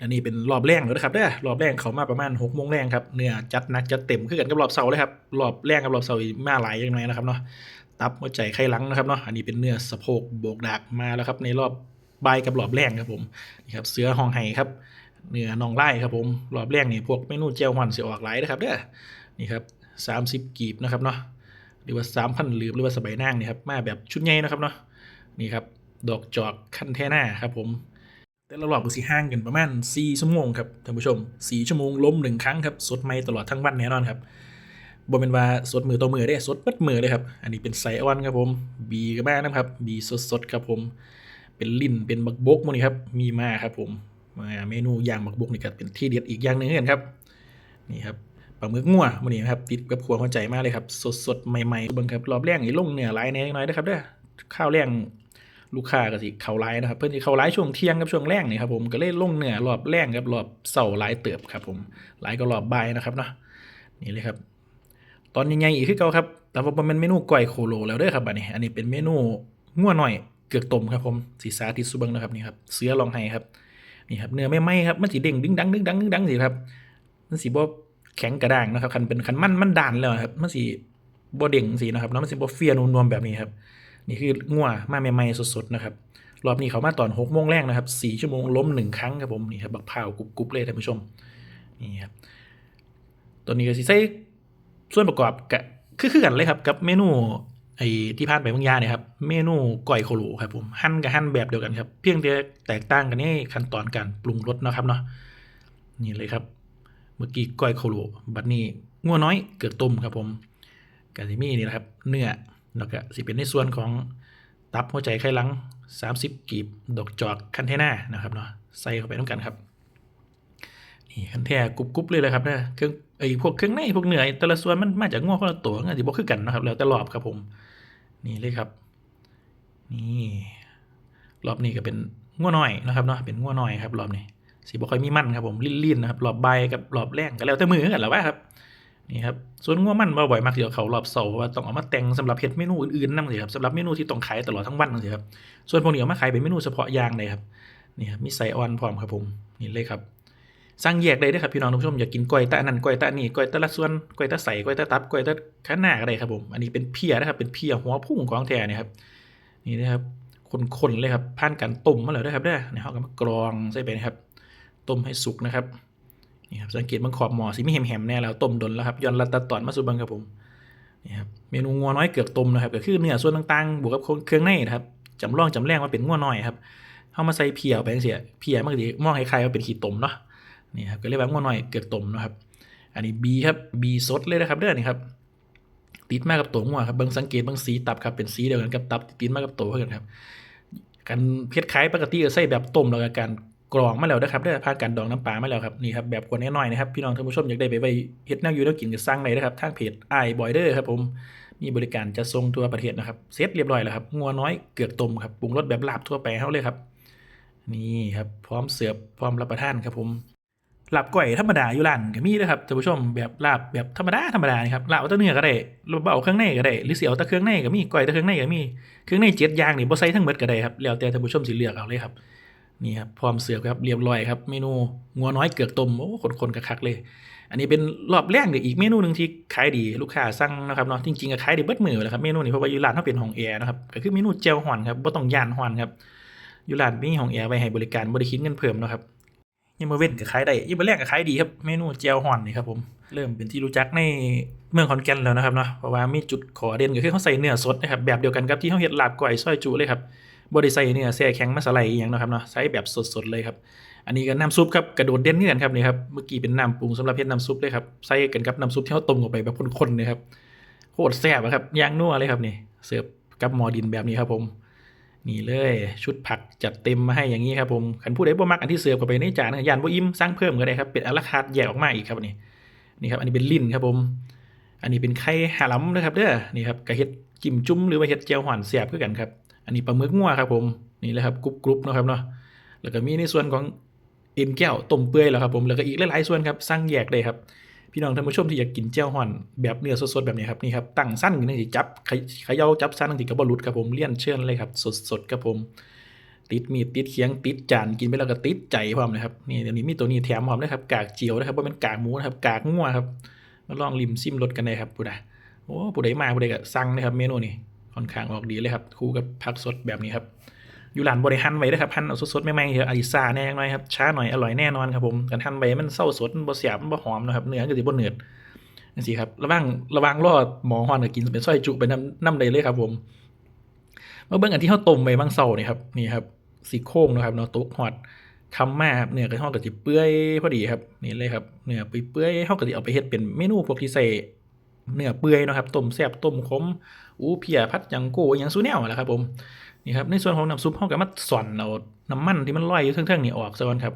อันนี้เป็นรอบแรงแล้วนะครับเด้อรอบแรงเขามาประมาณหกโมงแรงครับเนื้อจัดนักจัดเต็มขึ้นกันกับรอบเสาร์เลยครับรอบแรงกับรอบเสาร์อีกมาหลายย่างไรนะครับเนาะตับหัวใจไข้หลังนะครับเนาะอันนี้เป็นเนื้อสะโพกโบกดากมาแล้วครับในรอบใบกับรอบแรงครับผมนี่ครับเสือหองไห้ครับเนื้อน่องไล่ครับผมรอบแรงนี่พวกเมนูเจียวหอนเสียออกหลายนะครับเด้อนี่ครับสามสิบกีบนะครับเนาะหรือว่าสามพันหรือหรือว่าสบายนางนี่ครับมาแบบชุดใหญ่นะครับเนาะนี่ครับดอกจอกคันแท่หน้าครับผม แต่ละรอบก็สิห่างกันประมาณ4ชั่วโมงครับท่านผู้ชม4ชั่วโมงล้มหนึ่งครั้งครับสดใหม่ตลอดทั้งวันแน่นอนครับบ่เป็นว่าสดมือต่อมือได้สดเปิดมือเลยครับ อันนี้เป็นไซออนครับผมบีกับบ้านะครับบีสดๆครับผม เป็นลิ้นเป็นบักบกหมดนี่ครับ มีมาครับผมมาเมนูย่างบักบกนี่ก็เป็นที่เด็ดอีกอย่างหนึ่งเหมือนกันครับนี่ครับปลาหมึกงัวมันนี่ครับติดกับครัวหัวใจมากเลยครับ สดๆใหม่ๆบิ่งครับรอบแรกนี่ลงเนื้อหลแน่น้อยนะครับเด้อข้าวแรง ลูกค้าก็สิเข้าไลน์นะครับ เพิ่อนสิเข้าไลน์ช่วงเที่ยงกับช่วงแรงนี่ครับผมก็เลยลงเหนือรอบแรงกับรอบเสาร์หลายเติบครับผมหลายก็รอบบ่ายนะครับเนาะนี่เลยครับ ตอนใหญ่ๆอีกคือเก่าครับ แต่ว่ามันเมนูก้อยโคโลแล้วเด้อครับอันนี้ อันนี้เป็นเมนูงัวหน่อยเกือกต้มครับผมสีสาธิตสุบิงนะครับนี่ครับเสือลองไห้ครับนี่ครับเนื้อไม่ไหมครับมันสีเด้งดึงดังดึงดังดึงดังสิครับมันสีบ่แข็งกระด้างนะครับคันเป็นคันมันมันด่านแล้วครับมันสีบ่เด้งสีนะครับแล้วมันสีบ่เฟียนวลๆแบบนี้ครับ นี่คืองัวมาใหม่ๆสดๆนะครับรอบนี้เขามาตอนหกโมงแรกนะครับสี่ชั่วโมงล้มหนึ่งครั้งครับผมนี่ครับบักพาวกรุบๆเลยท่านผู้ชมนี่ครับตัวนี้ก็สิใส่ส่วนประกอบกะคือคือกันเลยครับกับเมนูไอ้ที่ผ่านไปบางอยาเนี่ยครับเมนูก้อยโคโลครับผมหั่นกับหั่นแบบเดียวกันครับ เพียงแต่แตกต่างกันในขั้นตอนการปรุงรสนะครับเนาะนี่เลยครับ เมื่อกี้ก้อยโคโลบัดนี้งัวน้อยเกือกต้มครับผมกาซิมีนี่แหละครับ เนื้อ แล้วก็สิเป็นในส่วนของตับหัวใจไข้หลัง 30 กีบ ดอกจอกคันเทน่านะครับเนาะใส่เข้าไปต้องกันครับนี่คันแท้กรุบๆเลยเลยครับเนี่ยเครื่องไอ้พวกเครื่องในพวกเนื้อแต่ละส่วนมันมาจากงัวคนละตัวงั้นสิบ่คือกันนะครับ แล้วแต่รอบครับผม นี่เลยครับ นี่รอบนี้ก็เป็นงัวน้อยนะครับเนาะเป็นงัวน้อยครับรอบนี้สีบ่ค่อยมีมันครับผมลิ่นๆนะครับรอบใบกับรอบแรงก็แล้วแต่มือกันแหละว่าครับ นี่ครับส่วนงัวมันบ่บ่อยมากเดี๋ยวเขารอบเสาร์ว่าต้องเอามาแต่งสำหรับเฮ็ดเมนูอื่นๆนั่นสิครับสำหรับเมนูที่ต้องขายตลอดทั้งวันนั่นสิครับส่วนพวกนี้เอามาขายเป็นเมนูเฉพาะอย่างเลยครับนี่ครับมีไส้อ่อนพร้อมครับผมนี่เลยครับสั่งแยกได้ด้อครับพี่น้องทุกผู้ชมอยากกินก้อยตะนั่นก้อยตะนี่ก้อยตะละส่วนก้อยตะใส่ก้อยตะตับก้อยตะข้างหน้าก็ได้ครับผมอันนี้เป็นเพียนะครับเป็นเพียหัวพุ่งของแท้เนี่ยครับนี่นะครับคนๆเลยครับผ่านการต้มมาแล้วนะครับเด้อเนี่ยเขาก็มากรองใส่ไปนะครับต้มให้สุกนะครับ นี่ครับสังเกตบางขอบหมอสีไม่แหมๆแน่แล้วต้มดนแล้วครับย้อนรัดตัดตอนมาสู่บังครับผมนี่ครับเมนูงัวน้อยเกือกต้มนะครับก็คือเนื้อส่วนต่างๆบวกกับเครื่องในนะครับจำลองจำแรงว่าเป็นงัวน้อยครับเข้ามาใส่เพียไปจังซี่เพียมันก็สิมองคล้ายๆว่าเป็นขี้ต้มเนาะนี่ครับก็เรียกว่างัวน้อยเกือกต้มนะครับ อันนี้บีครับบีสดเลยนะครับเด้อนี่ครับติดมากับตัวงัวครับเบิ่งสังเกตเบิ่งสีตับครับเป็นสีเดียวกันกับตับติดมากับตัวเพื่อนครับการเพชรคล้ายปกติก็ใส่แบบต้มแล้วก็การ กรองมาแล้วนะครับได้ผ่าการดองน้ำปลามาแล้วครับนี่ครับแบบกวนน้อยๆนะครับพี่น้องท่านผู้ชมอยากได้ไปไว้เฮ็ดแนวอยู่แล้วกินก็สั่งได้นะครับทางเพจไอบอยเดอร์ครับผมมีบริการจะส่งทั่วประเทศนะครับเซตเรียบร้อยแล้วครับงัวน้อยเกือกต้มครับปรุงรสแบบลาบทั่วไปเฮาเลยครับนี่ครับพร้อมเสิร์ฟพร้อมรับประทานครับผมลาบก้อยธรรมดาอยู่ร้านก็มีนะครับท่านผู้ชมแบบลาบแบบธรรมดาธรรมดานี่ครับลาบเอาต่เนื้อก็ได้หรือว่าเอาเครื่องในก็ได้หรือเสิเอาต่เครื่องในก็มีก้อยต่เครื่องในก็มีเครื่องในเจ็ดอย่างนี่บ่ใส่ทั้งหมดก็ได้ครับแล้วแต่ท่านผู้ชมสิเลือกเอาเลยครับ นี่ครับพร้อมเสิร์ฟครับเรียบร้อยครับเมนูงัวน้อยเกือกต้มโอ้คนๆกระคักเลย อันนี้เป็นรอบแรกเนี่ยอีกเมนูหนึ่งที่ขายดีลูกค้าสั่งนะครับเนาะจริงๆก็ขายดีเบิดมือแหละครับเมนูนี้เพราะว่าอยู่ร้านเขาเป็นห้องแอร์นะครับก็คือเมนูเจลฮอนครับบ่ต้องย่านฮอนครับอยู่ร้านมีห้องแอร์ไว้ให้บริการบ่ได้คิดเงินเพิ่มนะครับยังมาเว้นก็ขายได้ยังมาแรกก็ขายดีครับเมนูเจลฮอนนี่ครับผมเริ่มเป็นที่รู้จักในเมืองขอนแก่นแล้วนะครับเนาะเพราะว่ามีจุดขอเด่นก็คือเขาใส่เนื้อสดนะครับแบบเดียวกันกับที่เขาเฮ็ดลาบก้อยซอยจุเลยครับ บริใส่เนี่ยแซ่แข็งมาสไลด์อย่างเนาะครับเนาะใช้แบบสดๆเลยครับ อันนี้ก็น้ำซุปครับกระโดดเด่นเงื่อนครับนี่ครับเมื่อกี้เป็นน้ำปรุงสำหรับเฮ็ดน้ำซุปเลยครับใส่กันกับน้ำซุปที่เขาต้มออกไปแบบข้นๆเลยครับโคตรแซ่บอะครับย่างนัวเลยครับนี่เสิร์ฟกับหมอดินแบบนี้ครับผมนี่เลยชุดผักจัดเต็มมาให้อย่างนี้ครับผมขันผู้ใดบ่มักอันที่เสิร์ฟเข้าไปในจานนะยานบ่อิ่มสั่งเพิ่มก็ได้ครับเป็นอะลาคาร์ทแยกออกมาอีกครับนี่นี่ครับอันนี้เป็นลิ้นครับผม อันนี้เป็นไข่หาล้ำนะครับเด้อนี่ครับกระเฮ็ดจิ้มจุ้มหรือว่าเฮ็ดแจ่วหวานแซ่บคือกันครับ อันนี้ปลาหมึกงัวครับผมนี่แหละครับกรุบกรุบเนาะครับเนาะแล้วก็มีในส่วนของเอ็นแก้วต้มเปื่อยแล้วครับผมแล้วก็อีกหลายๆส่วนครับสั่งแยกเลยครับพี่น้องท่านผู้ชมที่อยากกินเจ้าห่อนแบบเนื้อสดๆแบบนี้ครับนี่ครับตั้งสั้นนี่สิจับขเย่าจับสั้นนี่ก็บ่หลุดครับผมเลี่ยนเชิญเลยครับสดๆครับผม ติดมีดติดเคียงติดจานกินไปแล้วก็ติดใจพร้อมเลยครับนี่เดี๋ยวนี้มีตัวนี้แถมพร้อมเลยครับกากเจียวนะครับว่าเป็นกากหมูนะครับกากงัวครับมาลองริมซิมรสกันเลยครับผู้ใดโอ้ผู้ใดมาผู้ใดก็สั่งนะครับเมนูนี้ ค่อนข้างออกดีเลยครับคู่กับผักสดแบบนี้ครับอยู่ร้านบริหันไว้นะครับหั่นเอาสดๆไม่ไหมๆเถอะอาริซาแน่น้อยครับช้าหน่อยอร่อยแน่นอนครับผมกันหั่นไว้มันเศร้าสดมันบ่เสียบมันบ่หอมนะครับเนื้อก็สิบ่เนืดจังซี่ครับระวังระวังรอดหมอฮอนก็กินเป็นซอยจุไปน้ำน้ำใดเลยครับผมมาเบิ่งอันที่เฮาต้มไว้บางเซานี่ครับนี่ครับซี่โครงนะครับเนาะตกฮอดคำมาครับเนื้อก็เฮาก็สิเปื่อยพอดีครับนี่เลยครับเนื้อเปื่อยๆเฮาก็สิเอาไปเฮ็ดเป็นเมนูพวกที่ใส่ เนื้อเปื่อยนะครับต้มแซ่บต้มขมอู้เพียผัดยังโกหยังซูแนวแหละครับผมนี่ครับในส่วนของน้ำซุปเฮาก็มาส่อนเอาน้ำมันที่มันลอยอยู่เทิงๆนี่ออกซะก่อนครับ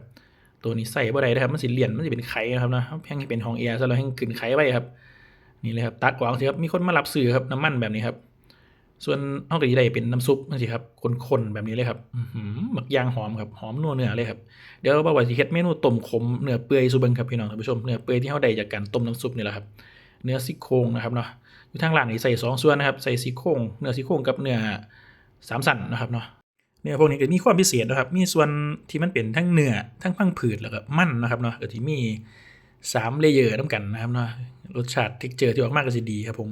ตัวนี้ใส่บ่ได้นะครับมันสิเลี่ยนมันสิเป็นไข่นะครับนะแพงให้เป็นของแอร์ซะแล้วให้ขึ้นไข่ไว้ครับนี่เลยครับตักวางสิครับมีคนมารับซื้อครับน้ำมันแบบนี้ครับ ส่วนเฮาก็สิได้เป็นน้ำซุปจังซี่ครับข้นๆแบบนี้เลยครับหือหมักยางหอมครับหอมนัวเนื้อเลยครับเดี๋ยวบ่ว่าสิเฮ็ดเมนูต้มขมเนื้อเปื่อยสู่เบิ่งครับพี่น้องท่านผู้ชมเนื้อเปื่อยที่เฮาได้จากการต้มน้ำซุปนี่แหละครับ เนื้อซี่โครงนะครับเนาะอยู่ทางร้านนี่ใส่สองส่วนนะครับใส่ซี่โครงเนื้อซี่โครงกับเนื้อสามสันนะครับเนาะเนื้อพวกนี้ก็มีความพิเศษนะครับ มีส่วนที่มันเป็นทั้งเนื้อทั้งพังผืดแล้วก็มันนะครับเนาะก็ที่มีสามเลเยอร์นํกันนะครับเนาะรสชาติ texture ที่ออกมาก็สิดีครับผม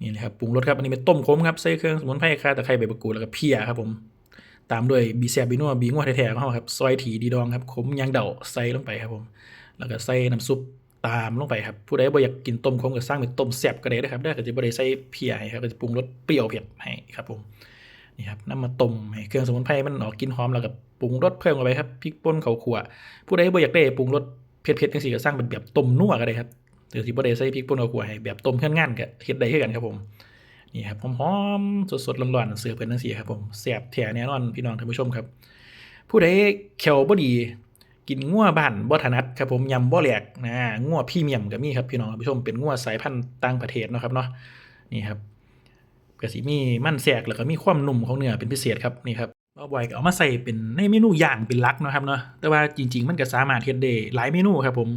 นี่เลยครับปรุงรสครับอันนี้เป็นต้มขมครับใส่เครื่องสมุนไพรข่าตะไคร้ใบมะกรูดแล้วก็เพียครับผมตามด้วยบีแซบบีนัวบีงัวแท้ๆของเขาครับซอยถีดีดองครับขมยางเดาใส่ลงไปครับผม แล้วก็ใส่น้ำซุป ตามลงไปครับผู้ใดบ่อยากกินต้มขมก็สร้างเป็นต้มแซ่บก็ได้นะครับได้ก็จะบ่ได้ใส่เพียให้ครับก็จะปรุงรสเปรี้ยวเผ็ดให้ครับผมนี่ครับน้ำมาต้มให้เครื่องสมุนไพรมันออกกินหอมแล้วก็ปรุงรสเพิ่มเข้าไปครับพริกป่นข้าวคั่วผู้ใดบ่อยากได้ปรุงรสเผ็ดๆจังซี่ก็สร้างเป็นแบบต้มนัวก็ได้ครับหรือสิบ่ได้ใส่พริกป่นข้าวคั่วให้แบบต้มเพื่อนงานก็เฮ็ดได้คือกันครับผมนี่ครับหอมๆสดๆร้อนๆเสือเพิ่นจังซี่ครับผมแซ่บแท้แน่นอนพี่น้องท่านผู้ชมครับ ผู้ใดแขวบ่ดี กินงัวบ้านบ่ถนัดครับผมยำบ่แหลกนะงัวพรีเมียมก็มีครับพี่น้องผู้ชมเป็นงัวสายพันธุ์ต่างประเทศนะครับเนาะนี่ครับก็สิมีมันแทรกแล้วก็มีความนุ่มของเนื้อเป็นพิเศษครับนี่ครับเอาบ่อยก็เอามาใส่เป็นในเมนูย่างเป็นลักนะครับเนาะแต่ว่าจริง ๆ มันก็สามารถเฮ็ดได้หลายเมนูครับผม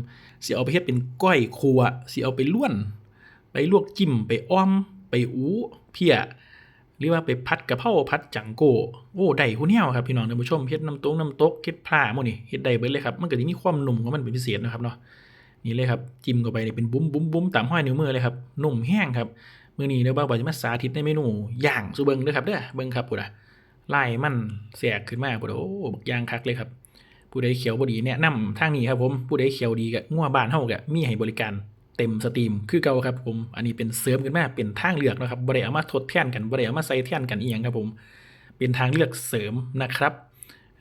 สิเอาไปเฮ็ดเป็นก้อยครัวสิเอาไปล้วน ไปลวกจิ้มไปอ้อม ไปอู้เพีย หรือว่าไปพัดกะเพราพัดจังโกโอ้ได้หูแนวครับพี่น้องท่านผู้ชมเฮ็ดน้ำตกน้ำตกเฮ็ดปลาหมื้นี่เฮ็ดได้เบิดเลยครับมันก็สิมีความนุ่มของมันเป็นพิเศษนะครับเนาะนี่เลยครับจิ้มเข้าไปนี่เป็นบุ้มบุ้มบุ้มตามห้อยนิ้วมือเลยครับนุ่มแห้งครับมื้อนี้เดี๋ยวบ่าวบ่าวจะมาสาธิตในเมนูย่างสู่เบิงเด้อครับเด้อเบิงครับพุ่นน่ะลายมันแสกขึ้นมาพุ่นโอ้บักย่างคักเลยครับผู้ใดเขียวบ่ดีแนะนำทางนี้ครับผมผู้ใดเขียวดีก็งัวบ้านเฮาก็มีให้บริการ เต็มสตรีมคือเก่าครับผม อันนี้เป็นเสริมขึ้นมาเป็นทางเลือกนะครับบ่ได้เอามาทดแทนกันบ่ได้เอามาใส่แทนกันอีหยังครับผม เป็นทางเลือกเสริมนะครับ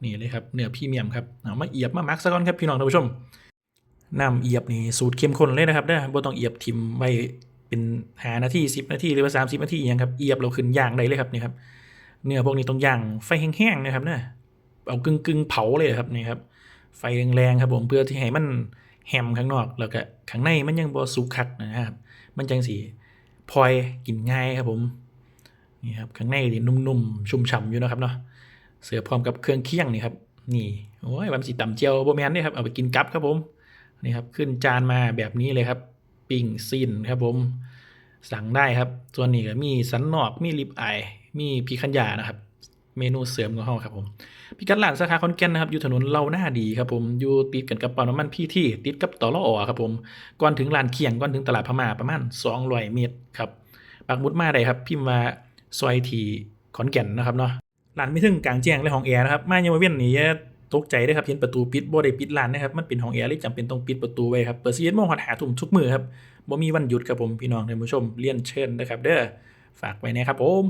นี่เลยครับเนื้อพรีเมียมครับเอามาเอียบมามักซะก่อนครับพี่น้องท่านผู้ชมน้ำเอียบนี่สูตรเข้มข้นเลยนะครับเด้อบ่ต้องเอียบทิมไว้เป็น5นาที10นาทีหรือว่า30นาทีอหยังครับเอียบเราขึ้นย่างได้เลยครับนี่ครับเนื้อพวกนี้ต้องย่างไฟแห้งๆนะครับเด้อเอากึ่งๆเผาเลยครับนี่ครับไฟแรงๆครับผมเพื่อที่ให้มัน แฮมข้างนอกแล้วก็ข้างในมันยังบ่สุกคักนะครับ มันจังสีพลอยกินง่ายครับผมนี่ครับข้างในนี่นุ่มๆชุ่มฉ่ำอยู่นะครับเนาะเสือพร้อมกับเครื่องเคี่ยงนี่ครับนี่โอ้ยวันสีต่ำเจียวโบแมนนี่ครับเอาไปกินกับครับผมนี่ครับขึ้นจานมาแบบนี้เลยครับปิ้งซินครับผมสั่งได้ครับส่วนนี้ก็มีสันนอกมีลิปไอายมีพีคันยานะครับ เมนูเสริมของเราครับผมพิกัดร้านสาขาคอนแก่นนะครับอยู่ถนนเล่าหน้าดีครับผมอยู่ติดกันกับปั๊มน้ำมันพี่ที่ติดกับต่อละออครับผมก่อนถึงลานเคียงก่อนถึงตลาดพม่าประมาณ200เมตรครับปักมุดมาได้ครับพิมพ์ว่าซอยทีขอนแก่นนะครับเนาะร้านไม่ถึงกลางแจ้งและห้องแอร์นะครับมายังมาเวียนนี่อย่าตกใจได้ครับเห็นประตูปิดบ่ได้ปิดร้านนะครับมันเป็นห้องแอร์เลยจำเป็นต้องปิดประตูไว้ครับเปิด11โมงหดหาทุ่มทุกมือครับบ่มีวันหยุดครับผมพี่น้องท่านผู้ชมเรียนเชิญนะครับ เด้อฝากไว้นะครับผม